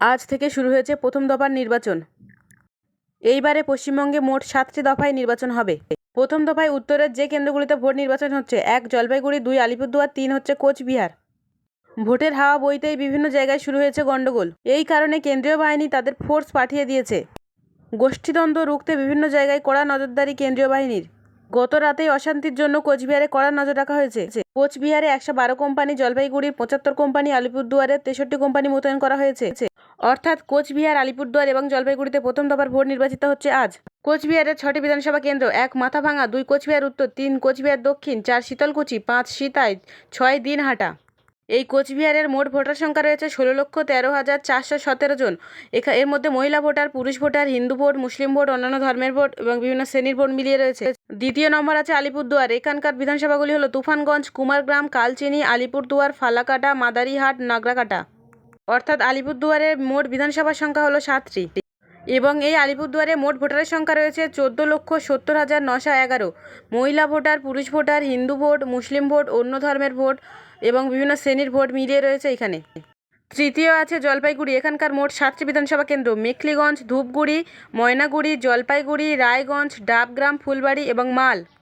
আজ থেকে শুরু হয়েছে প্রথম দফার নির্বাচন। এইবারে পশ্চিমবঙ্গে মোট সাতটি দফায় নির্বাচন হবে। প্রথম দফায় উত্তরের যে কেন্দ্রগুলিতে ভোট নির্বাচন হচ্ছে, এক জলপাইগুড়ি, দুই আলিপুরদুয়ার, তিন হচ্ছে কোচবিহার। ভোটের হাওয়া বইতেই বিভিন্ন জায়গায় শুরু হয়েছে গণ্ডগোল। এই কারণে কেন্দ্রীয় বাহিনী তাদের ফোর্স পাঠিয়ে দিয়েছে। গোষ্ঠীদ্বন্দ্ব রুখতে বিভিন্ন জায়গায় কড়া নজরদারি কেন্দ্রীয় বাহিনীর। গত রাতেই অশান্তির জন্য কোচবিহারে কড়া নজর রাখা হয়েছে। কোচবিহারে একশো বারো কোম্পানি, জলপাইগুড়ির পঁচাত্তর কোম্পানি আলিপুরদুয়ারের তেষট্টি কোম্পানি মোতায়েন করা হয়েছে। অর্থাৎ কোচবিহার, আলিপুরদুয়ার এবং জলপাইগুড়িতে প্রথম দফার ভোট নির্বাচিত হচ্ছে আজ। কোচবিহারের ছটি বিধানসভা কেন্দ্র, এক মাথাভাঙা, দুই কোচবিহার উত্তর, তিন কোচবিহার দক্ষিণ, চার শীতলকুচি, পাঁচ সিতাই, ছয় দিনহাটা। এই কোচবিহারের মোট ভোটার সংখ্যা রয়েছে ষোলো লক্ষ তেরো হাজার চারশো সতেরো জন। এখা এর মধ্যে মহিলা ভোটার, পুরুষ ভোটার, হিন্দু ভোট, মুসলিম ভোট, অন্যান্য ধর্মের ভোট এবং বিভিন্ন শ্রেণির ভোট মিলিয়ে রয়েছে। দ্বিতীয় নম্বর আছে আলিপুরদুয়ার। এখানকার বিধানসভাগুলি হলো তুফানগঞ্জ, কুমারগ্রাম, কালচিনি, আলিপুরদুয়ার, ফালাকাটা, মাদারিহাট, নাগরাকাটা। অর্থাৎ আলিপুরদুয়ারের মোট বিধানসভার সংখ্যা হলো সাতটি। এবং এই আলিপুরদুয়ারে মোট ভোটারের সংখ্যা রয়েছে চোদ্দ লক্ষ সত্তর হাজার নশো এগারো। মহিলা ভোটার, পুরুষ ভোটার, হিন্দু ভোট, মুসলিম ভোট, অন্য ধর্মের ভোট এবং বিভিন্ন শ্রেণির ভোট মিলিয়ে রয়েছে এখানে। তৃতীয় আছে জলপাইগুড়ি। এখানকার মোট সাতটি বিধানসভা কেন্দ্র। মেখলিগঞ্জ, ধূপগুড়ি, ময়নাগুড়ি, জলপাইগুড়ি, রায়গঞ্জ, ডাবগ্রাম, ফুলবাড়ি এবং মাল।